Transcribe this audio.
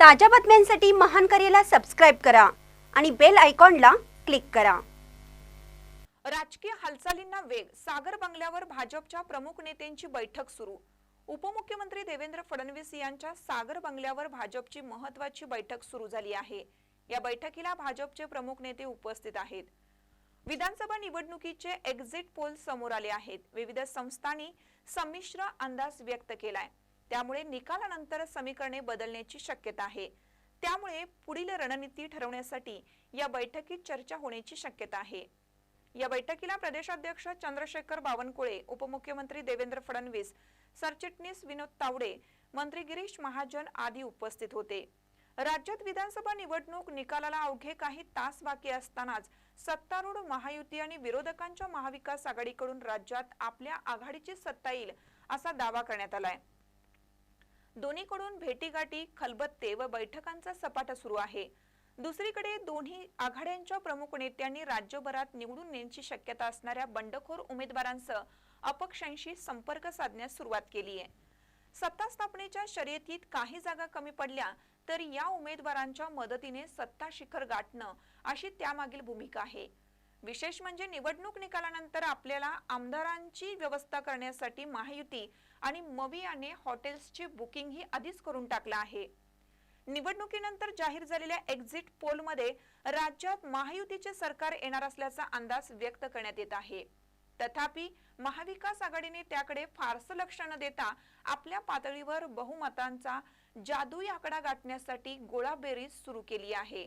ताज्या बातम्यांसाठी महान करेला सबस्क्राईब करा आणि बेल आयकॉनला क्लिक करा. राजकीय हालचालींना वेग सागर बंगल्यावर भाजपच्या प्रमुख नेत्यांची बैठक सुरू. उपमुख्यमंत्री देवेंद्र फडणवीस यांच्या सागर बंगल्यावर भाजपची महत्वाची बैठक सुरू झाली आहे. या बैठकीला भाजपचे प्रमुख नेते उपस्थित आहेत. विधानसभा निवडणुकीचे एक्झिट पोल समोर आले आहेत. विविध संस्थांनी संमिश्र अंदाज व्यक्त केलाय. त्यामुळे निकालानंतर समीकरणे बदलण्याची शक्यता आहे. त्यामुळे पुढील रणनीती ठरवण्यासाठी या बैठकीत चर्चा होण्याची शक्यता आहे. या बैठकीला प्रदेशाध्यक्ष चंद्रशेखर बावनकुळे उपमुख्यमंत्री देवेंद्र फडणवीस सरचिटणीस विनोद तावडे मंत्री गिरीश महाजन आदी उपस्थित होते. राज्यात विधानसभा निवडणूक निकालाला अवघे काही तास बाकी असतानाच सत्तारूढ महायुती आणि विरोधकांच्या महाविकास आघाडीकडून राज्यात आपल्या आघाडीची सत्ता येईल असा दावा करण्यात आलाय. दोन्हीकडून भेटीगाठी खलबत्ते व बैठकांचा सपाटा सुरू आहे. दुसरीकडे दोन्ही आघाड्यांच्या प्रमुख नेत्यांनी राज्यभरात निवडून येण्याची शक्यता असणाऱ्या बंडखोर उमेदवारांसह अपक्षांशी संपर्क साधण्यास सुरुवात केली आहे. सत्ता स्थापनेच्या शर्यतीत काही जागा कमी पडल्या तर या उमेदवारांच्या मदतीने सत्ता शिखर गाठणं अशी त्यामागील भूमिका आहे. विशेष म्हणजे निवडणूक निकालानंतर आपल्याला आमदारांची व्यवस्था करण्यासाठी महायुती आणि मवी याने हॉटेल्सची बुकिंग ही आधीच करून टाकलं आहे. निवडणुकीनंतर जाहीर झालेल्या एक्झिट पोलमध्ये राज्यात महायुतीचे सरकार येणार असल्याचा अंदाज व्यक्त करण्यात येत आहे. तथापि महाविकास आघाडीने त्याकडे फारसं लक्ष न देता आपल्या पातळीवर बहुमतांचा जादुई आकडा गाठण्यासाठी गोळाबेरीज सुरू केली आहे.